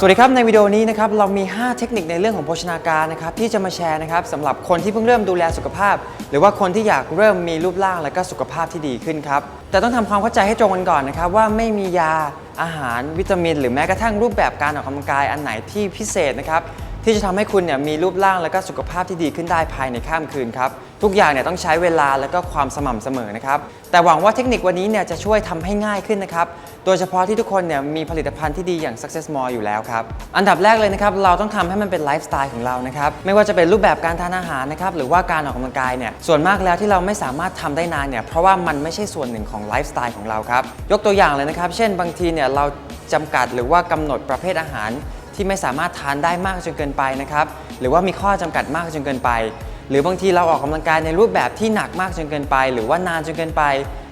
สวัสดีครับในวิดีโอนี้นะครับเรามี 5 เทคนิคในเรื่องของโภชนาการนะครับที่จะมาแชร์นะครับสำหรับคนที่เพิ่งเริ่มดูแลสุขภาพ หรือว่าคนที่อยากเริ่มมีรูปร่างและก็สุขภาพที่ดีขึ้นครับแต่ต้องทำความเข้าใจให้ตรงกันก่อนนะครับว่าไม่มียาอาหารวิตามิน หรือแม้กระทั่งรูปแบบการออกกำลังกายอันไหนที่พิเศษนะครับที่จะทำให้คุณเนี่ยมีรูปร่างและก็สุขภาพที่ดีขึ้นได้ภายในข้ามคืนครับ ทุกอย่างเนี่ยต้องใช้เวลาและก็ความสม่ำเสมอนะครับแต่หวังว่าเทคนิควันนี้เนี่ยจะช่วยทำให้ง่ายขึ้นนะครับโดยเฉพาะที่ทุกคนเนี่ยมีผลิตภัณฑ์ที่ดีอย่าง Success More อยู่แล้วครับอันดับแรกเลยนะครับเราต้องทำให้มันเป็นไลฟ์สไตล์ของเรานะครับไม่ว่าจะเป็นรูปแบบการทานอาหารนะครับหรือว่าการออกกำลังกายเนี่ยส่วนมากแล้วที่เราไม่สามารถทำได้นานเนี่ยเพราะว่ามันไม่ใช่ส่วนหนึ่งของไลฟ์สไตล์ของเราครับยกตัวอย่างเลยนะครับเช่นบางทีเนี่ยเราจำกัดหรือว่ากำหนดประเภทอาหารที่ไม่สามารถทานได้มากจนเกินไปนะครับ หรือว่ามีข้อจำกัดมากจนเกินไป หรือบางทีเราออกกำลังกายในรูปแบบที่หนักมากจนเกินไป หรือว่านานจนเกินไป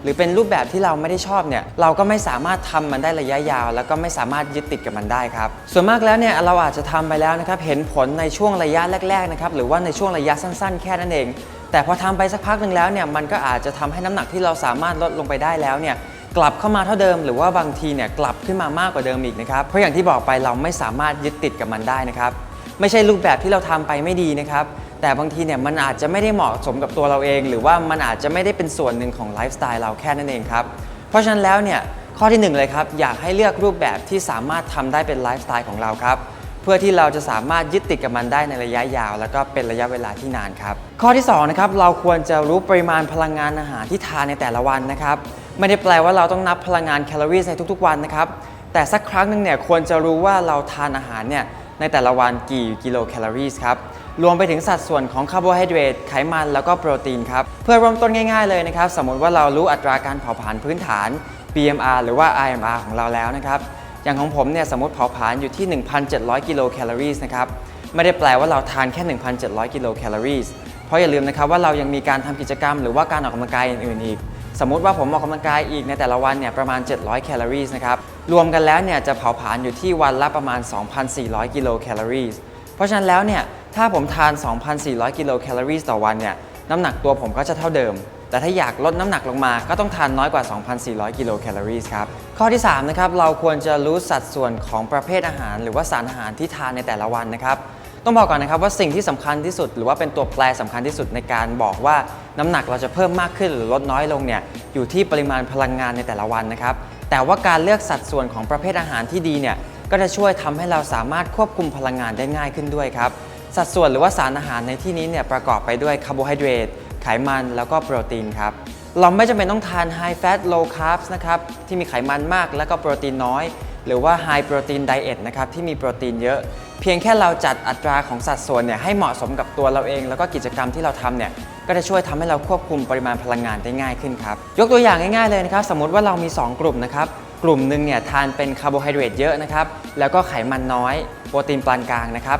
หรือเป็นรูปแบบที่เราไม่ได้ชอบเนี่ยเราก็ไม่สามารถทำมันได้ระยะยาว แล้วก็ไม่สามารถยึดติดกับมันได้ครับส่วนมากแล้วเนี่ยเราอาจจะทำไปแล้วนะครับเห็นผลในช่วงระยะแรกๆนะครับหรือว่าในช่วงระยะสั้น ๆ แค่นั้นเอง แต่พอทำไปสักพักหนึ่งแล้วเนี่ยมันก็อาจจะทำให้น้ำหนักที่เราสามารถลดลงไปได้แล้วเนี่ยกลับเข้ามาเท่าเดิมหรือว่าบางทีเนี่ยกลับขึ้นมามากกว่าเดิมอีกนะครับเพราะอย่างที่บอกไปเราไม่สามารถยึดติดกับมันได้นะครับไม่ใช่รูปแบบที่เราทำไปไม่ดีนะครับ แต่บางทีเนี่ยมันอาจจะไม่ได้เหมาะสมกับตัวเราเอง หรือว่ามันอาจจะไม่ได้เป็นส่วนหนึ่งของไลฟ์สไตล์เราแค่นั้นเองครับ เพราะฉะนั้นแล้วเนี่ยข้อที่หนึ่งเลยครับ อยากให้เลือกรูปแบบที่สามารถทำได้เป็นไลฟ์สไตล์ของเราครับ เพื่อที่เราจะสามารถยึดติดกับมันได้ในระยะยาว แล้วก็เป็นระยะเวลาที่นานครับ ข้อที่สองนะครับเราควรจะรู้ปริมาณพลังงานอาหารที่ทานในแต่ละวันนะครับไม่ได้แปลว่าเราต้องนับพลังงานแคลอรี่ในทุกๆวันนะครับแต่สักครั้งหนึ่งเนี่ยควรจะรู้ว่าเราทานอาหารเนี่ยในแต่ละวันกี่กิโลแคลอรี่ครับ รวมไปถึงสัดส่วนของคาร์โบไฮเดรตไขมันแล้วก็โปรตีนครับ เพื่อเริ่มต้นง่ายๆเลยนะครับ สมมติว่าเรารู้อัตราการเผาผลาญพื้นฐาน BMR หรือว่า IMR ของเราแล้วนะครับ อย่างของผมเนี่ยสมมติเผาผลาญอยู่ที่ 1,700 กิโลแคลอรี่นะครับ ไม่ได้แปลว่าเราทานแค่ 1,700 กิโลแคลอรี่เพราะอย่าลืมนะครับว่าเรายังมีการทำกิจกรรมหรือว่าการออกกำลังกายอื่นๆอีกสมมุติว่าผมออกกำลังกายอีกในแต่ละวันเนี่ยประมาณ 700 แคลอรี่นะครับ รวมกันแล้วเนี่ยจะเผาผลาญอยู่ที่วันละประมาณ 2,400 กิโลแคลอรี่ เพราะฉะนั้นแล้วเนี่ยถ้าผมทาน 2,400 กิโลแคลอรี่ต่อวันเนี่ยน้ำหนักตัวผมก็จะเท่าเดิม แต่ถ้าอยากลดน้ำหนักลงมาก็ต้องทานน้อยกว่า 2,400 กิโลแคลอรี่ครับ ข้อที่3นะครับเราควรจะรู้สัดส่วนของประเภทอาหาร หรือว่าสารอาหารที่ทานในแต่ละวันนะครับต้องบอกก่อนนะครับว่าสิ่งที่สำคัญที่สุด หรือว่าเป็นตัวแปรสำคัญที่สุดในการบอกว่าน้ำหนักเราจะเพิ่มมากขึ้นหรือลดน้อยลงเนี่ยอยู่ที่ปริมาณพลังงานในแต่ละวันนะครับแต่ว่าการเลือกสัดส่วนของประเภทอาหารที่ดีเนี่ย ก็จะช่วยทำให้เราสามารถควบคุมพลังงานได้ง่ายขึ้นด้วยครับ สัดส่วนหรือว่าสารอาหารในที่นี้เนี่ยประกอบไปด้วยคาร์โบไฮเดรตไขมันแล้วก็โปรตีนครับเราไม่จำเป็นต้องทาน High Fat Low Carbs นะครับที่มีไขมันมากแล้วก็โปรตีนน้อย หรือว่า High Protein Diet นะครับที่มีโปรตีนเยอะ เพียงแค่เราจัดอัตราของสัดส่วนเนี่ยให้เหมาะสมกับตัวเราเอง แล้วก็กิจกรรมที่เราทำเนี่ยก็จะช่วยทำให้เราควบคุมปริมาณพลังงานได้ง่ายขึ้นครับ ยกตัวอย่างง่ายๆเลยนะครับ สมมติว่าเรามี 2 กลุ่มนะครับ กลุ่มหนึ่งเนี่ยทานเป็นคาร์โบไฮเดรตเยอะนะครับแล้วก็ไขมันน้อย โปรตีนปานกลางนะครับ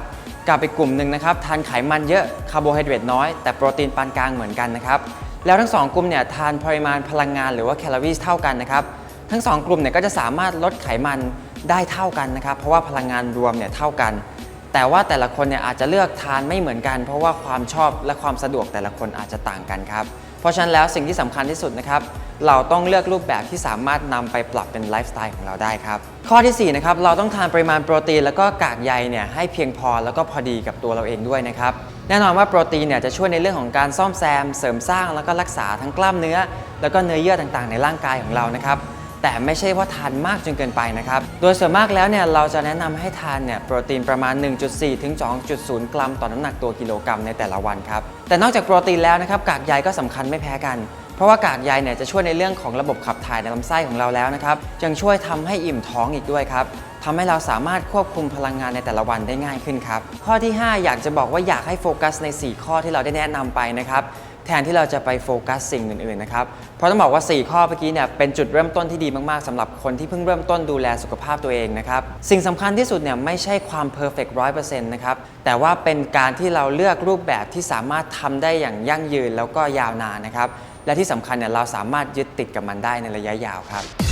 กับอีกกลุ่มหนึ่งนะครับทานไขมันเยอะคาร์โบไฮเดรตน้อยแต่โปรตีนปานกลางเหมือนกันนะครับแล้วทั้งสองกลุ่มเนี่ยทานปริมาณพลังงานหรือว่าแคลอรี่เท่ากันนะครับทั้งสองกลุ่มเนี่ยก็จะสามารถลดไขมันได้เท่ากันนะครับเพราะว่าพลังงานรวมเนี่ยเท่ากัน แต่ว่าแต่ละคนเนี่ยอาจจะเลือกทานไม่เหมือนกัน เพราะว่าความชอบและความสะดวกแต่ละคนอาจจะต่างกันครับ ราะฉะนั้นแล้วสิ่งที่สำคัญที่สุดนะครับ เราต้องเลือกรูปแบบที่สามารถนำไปปรับเป็นไลฟ์สไตล์ของเราได้ครับ ข้อที่4นะครับเราต้องทานปริมาณโปรตีนแล้วก็กากใยเนี่ยให้เพียงพอแล้วก็พอดีกับตัวเราเองด้วยนะครับแน่นอนว่าโปรตีนเนี่ยจะช่วยในเรื่องของการซ่อมแซม เสริมสร้างแล้วก็รักษาทั้งกล้ามเนื้อ แล้วก็เนื้อเยื่อต่างๆ ในร่างกายของเรานะครับ แต่ไม่ใช่ว่าทานมากจนเกินไปนะครับ โดยส่วนมากแล้วเนี่ยเราจะแนะนำให้ทานเนี่ยโปรตีนประมาณ 1.4 ถึง 2.0 กรัมต่อน้ำหนักตัวกิโลกรัมในแต่ละวันครับ แต่นอกจากโปรตีนแล้วนะครับกากใยก็สำคัญไม่แพ้กันเพราะว่ากากใยเนี่ยจะช่วยในเรื่องของระบบขับถ่ายในลำไส้ของเราแล้วนะครับยังช่วยทำให้อิ่มท้องอีกด้วยครับทำให้เราสามารถควบคุมพลังงานในแต่ละวันได้ง่ายขึ้นครับ ข้อที่ 5 อยากจะบอกว่าอยากให้โฟกัสใน 4 ข้อที่เราได้แนะนำไปนะครับ แทนที่เราจะไปโฟกัสสิ่งอื่นๆนะครับ เพราะต้องบอกว่า 4 ข้อเมื่อกี้เนี่ยเป็นจุดเริ่มต้นที่ดีมากๆสำหรับคนที่เพิ่งเริ่มต้นดูแลสุขภาพตัวเองนะครับ สิ่งสำคัญที่สุดเนี่ยไม่ใช่ความเพอร์เฟกต์ร้อยเปอร์เซ็นต์นะครับ แต่ว่าเป็นการที่เราเลือกรูปแบบที่สามารถทำได้อย่างยั่งยืนแล้วก็ยาวนานนะครับ และที่สำคัญเนี่ยเราสามารถยึดติดกับมันได้ในระยะยาวครับ